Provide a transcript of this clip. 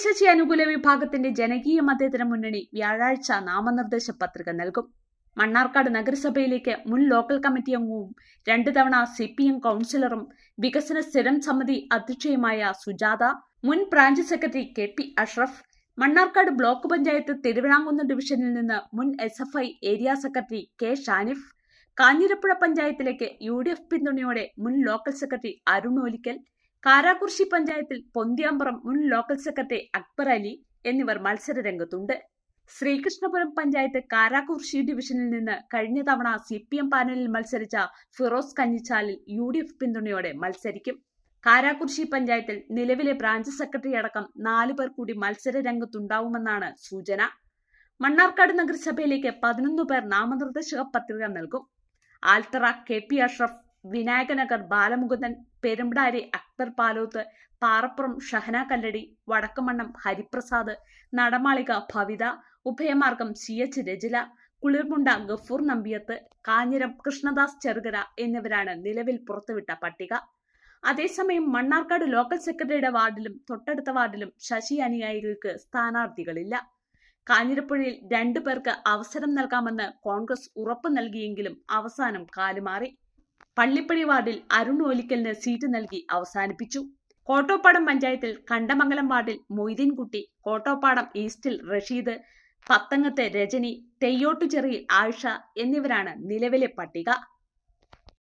ശശി അനുകൂല വിഭാഗത്തിന്റെ ജനകീയ മതേതര മുന്നണി വ്യാഴാഴ്ച നാമനിർദ്ദേശ പത്രിക നൽകും. മണ്ണാർക്കാട് നഗരസഭയിലേക്ക് മുൻ ലോക്കൽ കമ്മിറ്റി അംഗവും രണ്ടു തവണ സി പി എം കൗൺസിലറും വികസന സ്ഥിരം സമിതി അധ്യക്ഷയുമായ സുജാത മുൻ branch secretary K P Ashraf Mannarkkad block panchayat Thiruvizhamkunnu ഡിവിഷനിൽ നിന്ന് മുൻ S F I area secretary K Shanif Kanjirapuzha പഞ്ചായത്തിലേക്ക് യു ഡി എഫ് പിന്തുണയോടെ മുൻ ലോക്കൽ സെക്രട്ടറി അരുൺ ഓലിക്കൽ കാരാകുർശി പഞ്ചായത്തിൽ പൊന്തിയാമ്പുറം മുൻ ലോക്കൽ സെക്രട്ടറി അക്ബർ അലി എന്നിവർ മത്സര രംഗത്തുണ്ട്. ശ്രീകൃഷ്ണപുരം പഞ്ചായത്ത് കാരാകുർശി ഡിവിഷനിൽ നിന്ന് കഴിഞ്ഞ തവണ സി പി എം പാനലിൽ മത്സരിച്ച Firoz Kanjichalil U D F പിന്തുണയോടെ മത്സരിക്കും. കാരാകുർശി പഞ്ചായത്തിൽ നിലവിലെ ബ്രാഞ്ച് സെക്രട്ടറി അടക്കം നാലു പേർ കൂടി മത്സര രംഗത്തുണ്ടാവുമെന്നാണ് സൂചന. മണ്ണാർക്കാട് നഗരസഭയിലേക്ക് പതിനൊന്ന് പേർ നാമനിർദ്ദേശക പത്രിക നൽകും. Althara K P Ashraf Vinayakanagar Balamukundan Perumbari Akbar Paloth Parappuram Shahana Kalladi Vadakkamannam Hariprasad Nadamalika Bhavitha Ubhayamargam C H Rajila Kulirmunda Gafoor Nambiyath Kanjiram Krishnadas Cherukara എന്നിവരാണ് നിലവിൽ പുറത്തുവിട്ട പട്ടിക. അതേസമയം മണ്ണാർക്കാട് ലോക്കൽ സെക്രട്ടറിയുടെ വാർഡിലും തൊട്ടടുത്ത വാർഡിലും ശശി അനുയായികൾക്ക് സ്ഥാനാർത്ഥികളില്ല. കാഞ്ഞിരപ്പുഴയിൽ രണ്ടു പേർക്ക് അവസരം നൽകാമെന്ന് കോൺഗ്രസ് ഉറപ്പു നൽകിയെങ്കിലും അവസാനം കാലുമാറി. പള്ളിപ്പടി വാർഡിൽ അരുൺ ഓലിക്കലിന് സീറ്റ് നൽകി അവസാനിപ്പിച്ചു. കോട്ടോപ്പാടം പഞ്ചായത്തിൽ കണ്ടമംഗലം വാർഡിൽ മൊയ്തീൻകുട്ടി കോട്ടോപ്പാടം ഈസ്റ്റിൽ റഷീദ് പത്തങ്ങത്തെ രജനി തെയ്യോട്ടുചെറിയിൽ ആയിഷ എന്നിവരാണ് നിലവിലെ പട്ടിക.